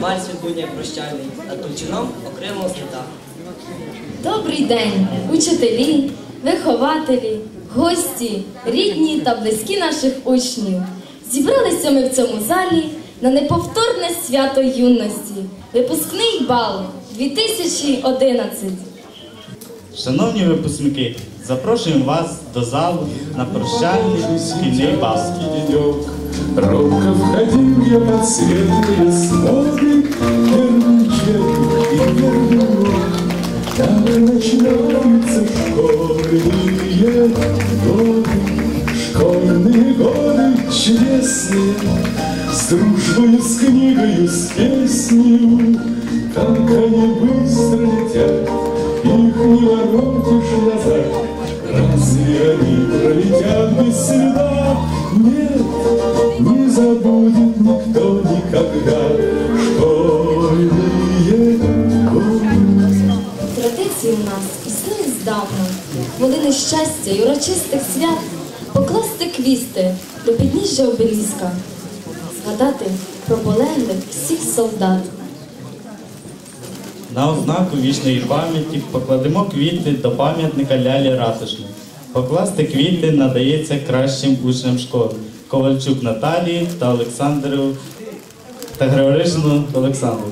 Вальс відбудня прощальний, над товчином окрилого світа. Добрий день, учителі, вихователі, гості, рідні та близькі наших учнів. Зібралися ми в цьому залі на неповторне свято юності, випускний бал 2011. Шановні випускники, запрошуємо вас до залу на прощальний шкільний бал. Робко входил я под светлые своды Первый и первый урок Там начинаются школьные годы Школьные годы чудесные С дружбой, с книгою, с песней Как они быстро летят Их не воротишь назад Разве они пролетят без следа? Нет, не забудет никто никогда школьные годы. Традиції у нас існує здавна. Хвилини щастя й урочистих свят покласти квісти до підніжжя обеліска, згадати про полеглих всіх солдат. На ознаку вічної пам'яті покладемо квіти до пам'ятника Лялі Ратушної. Покласти квіти надається кращим учням школи Ковальчук Наталії та Олександру та Григоришину Олександру.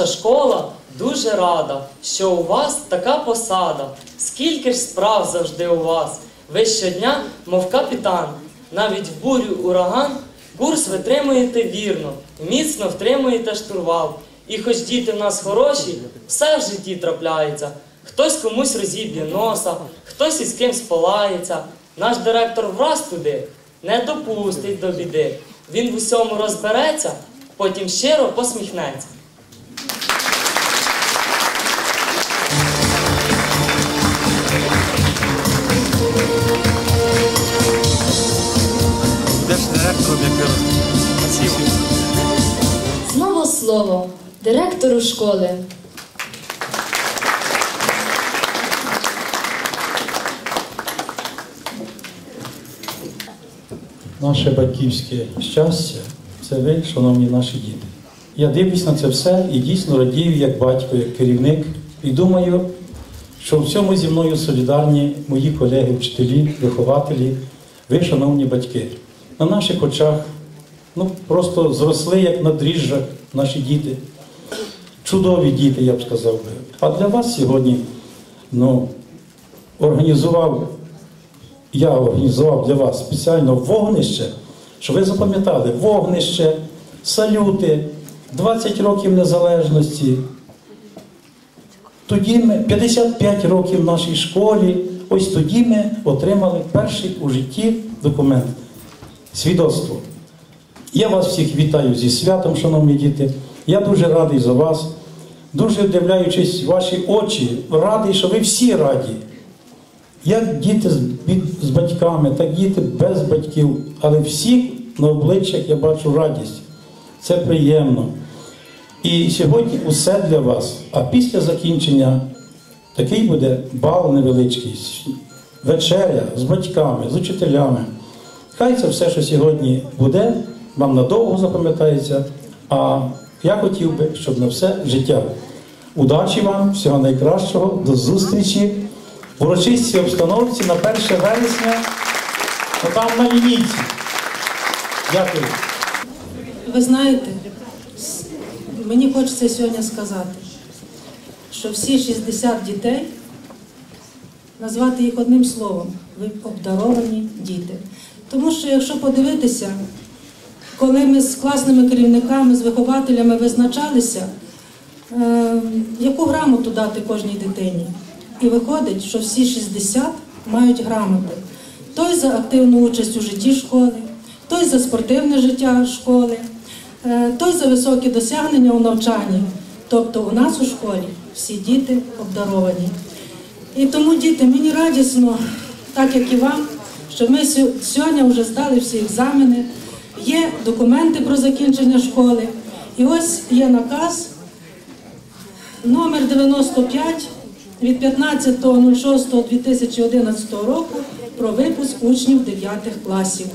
Наша школа дуже рада, що у вас така посада. Скільки ж справ завжди у вас. Ви щодня, мов капітан, навіть в бурю ураган, курс витримуєте вірно, міцно втримуєте штурвал. І хоч діти в нас хороші, все в житті трапляється. Хтось комусь розіб'є носа, хтось із кимсь полається. Наш директор враз туди не допустить до біди. Він в усьому розбереться, потім щиро посміхнеться. Директором, як. Знову слово директору школи. Наше батьківське щастя це ви, шановні наші діти. Я дивлюсь на це все і дійсно радію як батько, як керівник, і думаю, що в цьому зі мною солідарні мої колеги, вчителі, вихователі, ви, шановні батьки. На наших очах ну, просто зросли як на дріжджах наші діти. Чудові діти, я б сказав. А для вас сьогодні ну, організував я організував для вас спеціально вогнище, щоб ви запам'ятали вогнище, салюти, 20 років незалежності. Тоді ми 55 років в нашій школі, ось тоді ми отримали перший у житті документ свідоцтво. Я вас всіх вітаю зі святом, шановні діти. Я дуже радий за вас. Дуже вдивляючись ваші очі, радий, що ви всі раді. Як діти з, батьками, так діти без батьків. Але всі на обличчях я бачу радість. Це приємно. І сьогодні усе для вас. А після закінчення такий буде бал невеличкий, вечеря з батьками, з учителями. Хай це все, що сьогодні буде, вам надовго запам'ятається. А я хотів би, щоб на все життя. Удачі вам, всього найкращого, до зустрічі в урочистій обстановці на 1 вересня, ну, там на лінійці. Дякую. Ви знаєте, мені хочеться сьогодні сказати, що всі 60 дітей, назвати їх одним словом, ви обдаровані діти. Тому що якщо подивитися, коли ми з класними керівниками, з вихователями визначалися, е, яку грамоту дати кожній дитині. І виходить, що всі 60 мають грамоти. Той за активну участь у житті школи, той за спортивне життя школи, е, той за високі досягнення у навчанні. Тобто у нас у школі всі діти обдаровані. І тому, діти, мені радісно, так як і вам, що ми сьо- сьогодні вже здали всі екзамени, є документи про закінчення школи. І ось є наказ номер 95 від 15.06.2011 року про випуск учнів 9 класів.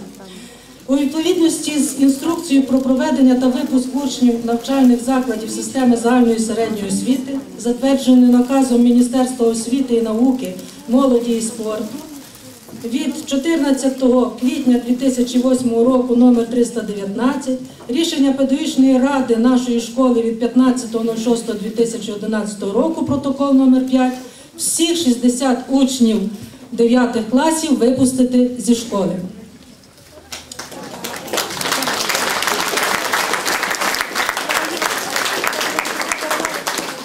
У відповідності з інструкцією про проведення та випуск учнів навчальних закладів системи загальної середньої освіти, затвердженою наказом Міністерства освіти і науки, молоді і спорту, від 14 квітня 2008 року номер 319 рішення педагогічної ради нашої школи від 15.06.2011 року протокол номер 5 всіх 60 учнів 9 класів випустити зі школи.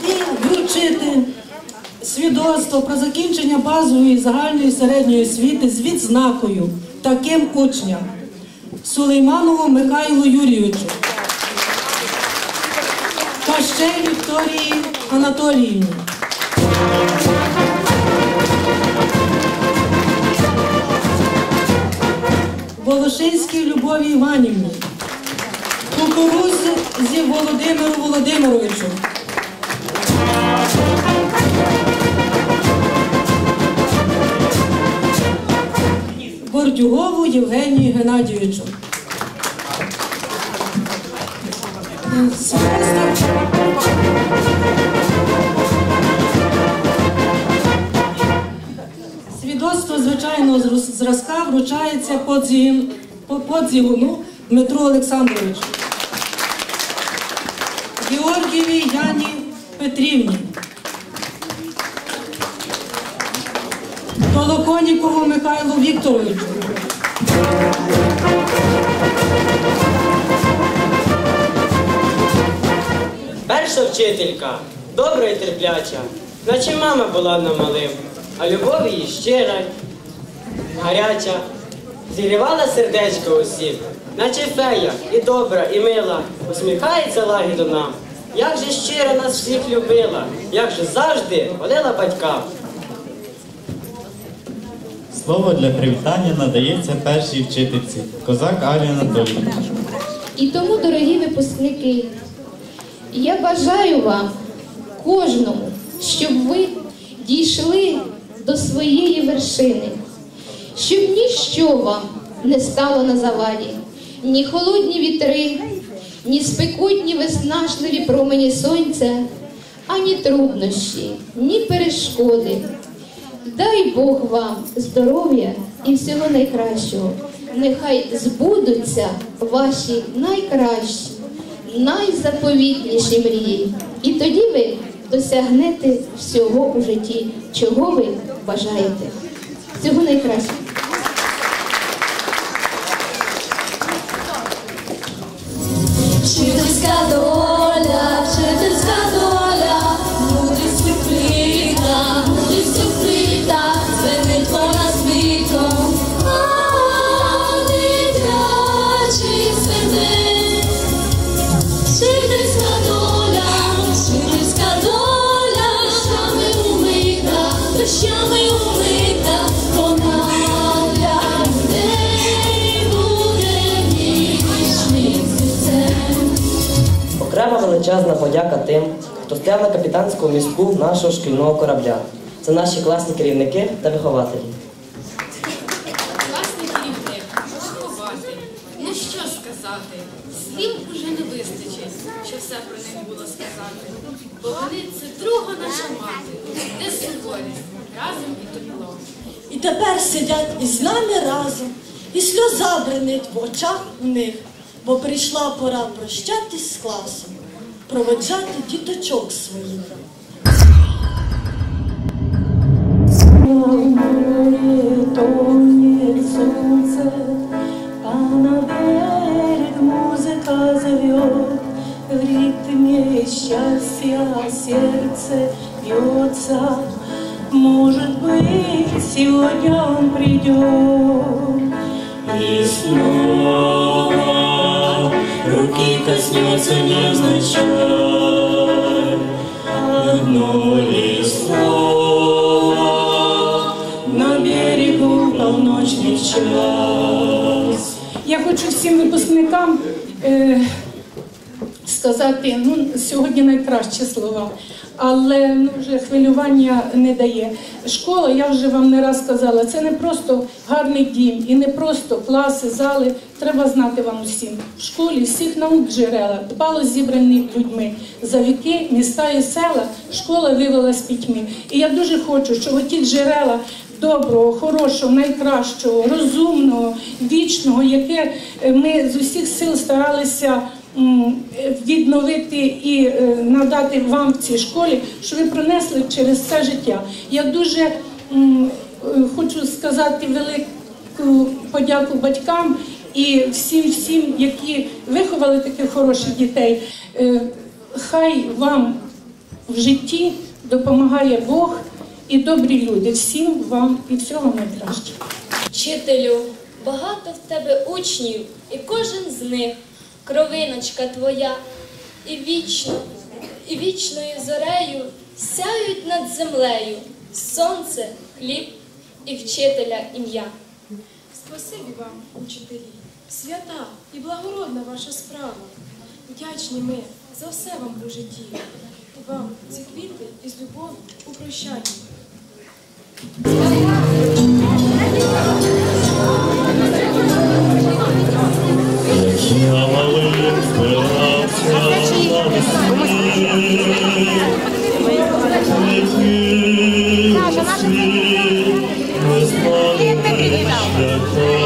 І вручити свідоцтво про закінчення базової загальної середньої освіти з відзнакою таким учням Сулейманову Михайлу Юрійовичу, Кащей Вікторії Анатоліївні. Волошинській Любові Іванівні, Кукурузі Володимиру Володимировичу. Бордюгову Євгенію Геннадійовичу. Свідоцтво- звичайного зразка вручається по- Подзігуну Дмитру Олександровичу. Георгієві Яні Петрівні. Толоконікову Михайлу Вікторовичу. Перша вчителька, добра і терпляча, наче мама була нам малим, а любов її щира, гаряча, зігрівала сердечко усіх, наче фея, і добра, і мила, усміхається лагідно нам. Як же щиро нас всіх любила, як же завжди хвалила батькам. Слово для привітання надається першій вчительці Козак Алі Анатолійовні. І тому, дорогі випускники, я бажаю вам кожному, щоб ви дійшли до своєї вершини, щоб ніщо вам не стало на заваді, ні холодні вітри, ні спекутні виснажливі промені сонця, ані труднощі, ні перешкоди. Дай Бог вам здоров'я і всього найкращого. Нехай збудуться ваші найкращі, найзаповітніші мрії. І тоді ви досягнете всього у житті, чого ви бажаєте. Всього найкращого. Вчительська доля, вчительська величезна подяка тим, хто стояв на капітанському містку нашого шкільного корабля. Це наші класні керівники та вихователі. Власний керівник, вихователь. Ну що сказати? Слів уже не вистачить, що все про них було сказати. Бо вони це друга наша мати, де суворість, разом і тепло. І тепер сидять із нами разом, і сльоза бренить в очах у них, бо прийшла пора прощатись з класом, проведжати діточок своїх. Счастья сердце бьется. Может быть, сегодня он придет. И снова руки коснется невзначай. Хочу всім випускникам е, сказати, ну, сьогодні найкращі слова, але ну, вже хвилювання не дає. Школа, я вже вам не раз сказала, це не просто гарний дім і не просто класи, зали. Треба знати вам усім. В школі всіх наук джерела дбало зібрані людьми. За віки, міста і села школа вивела з пітьми. І я дуже хочу, щоб оті джерела доброго, хорошого, найкращого, розумного, вічного, яке е, ми з усіх сил старалися відновити і е, надати вам в цій школі, що ви пронесли через все життя. Я дуже е, хочу сказати велику подяку батькам і всім, всім, які виховали таких хороших дітей. Хай вам в житті допомагає Бог і добрі люди. Всім вам і всього найкращого. Вчителю, багато в тебе учнів, і кожен з них кровиночка твоя, і вічно, і вічною зорею сяють над землею сонце, хліб і вчителя ім'я. Спасибі вам, учителі, свята і благородна ваша справа. Вдячні ми за все вам у житті. Вам ці квіти із любов'ю у прощанні. Я малим збирався на весні, Летів у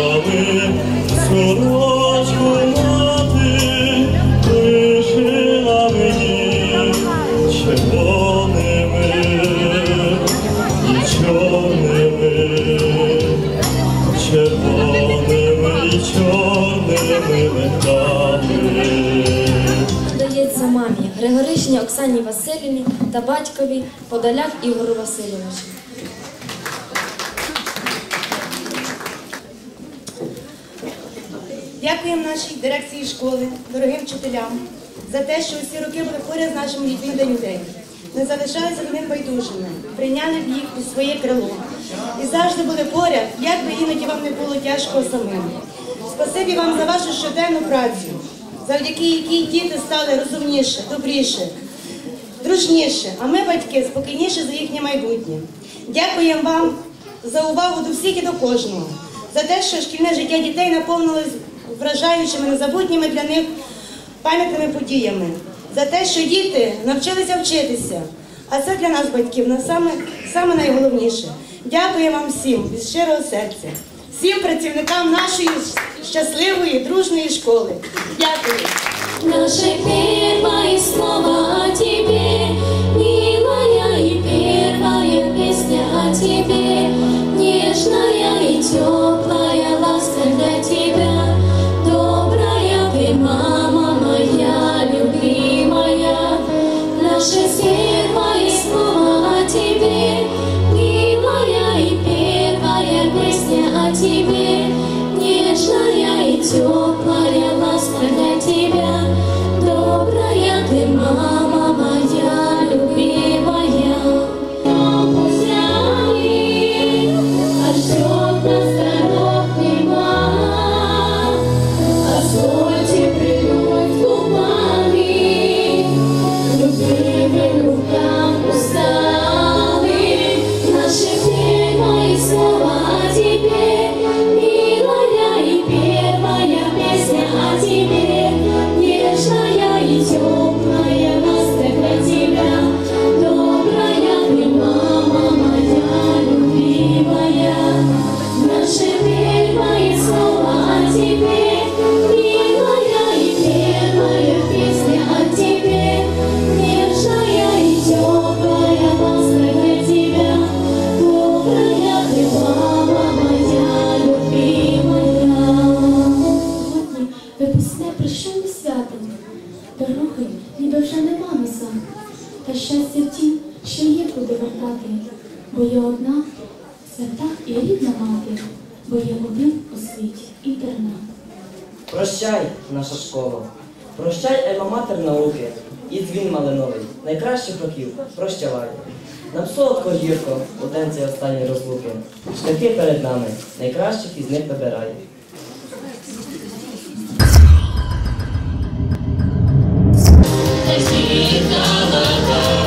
та батькові Подоляк Ігору Васильовичу. Дякуємо нашій дирекції школи, дорогим вчителям, за те, що усі роки були поряд з нашими дітьми та людей. Не залишалися до них байдужими, прийняли б їх у своє крило. І завжди були поряд, як би іноді вам не було тяжко самим. Спасибі вам за вашу щоденну працю, завдяки якій діти стали розумніше, добріше, дружніше, а ми, батьки, спокійніше за їхнє майбутнє. Дякуємо вам за увагу до всіх і до кожного, за те, що шкільне життя дітей наповнилось вражаючими, незабутніми для них пам'ятними подіями, за те, що діти навчилися вчитися. А це для нас, батьків, на саме, саме найголовніше. Дякую вам всім від щирого серця, всім працівникам нашої щасливої, дружної школи. Дякую. Наше первое слово о тебе, милая и первая песня о тебе, нежная и теплая ласка тебя, добрая ты, мама моя любимая. Наше первое слово о тебе, милая и первая песня о тебе, нежная и теплая sim. найкращих років прощавай. Нам солодко гірко, у день цей останній розлуки. Шляхи перед нами найкращих із них вибирай. Та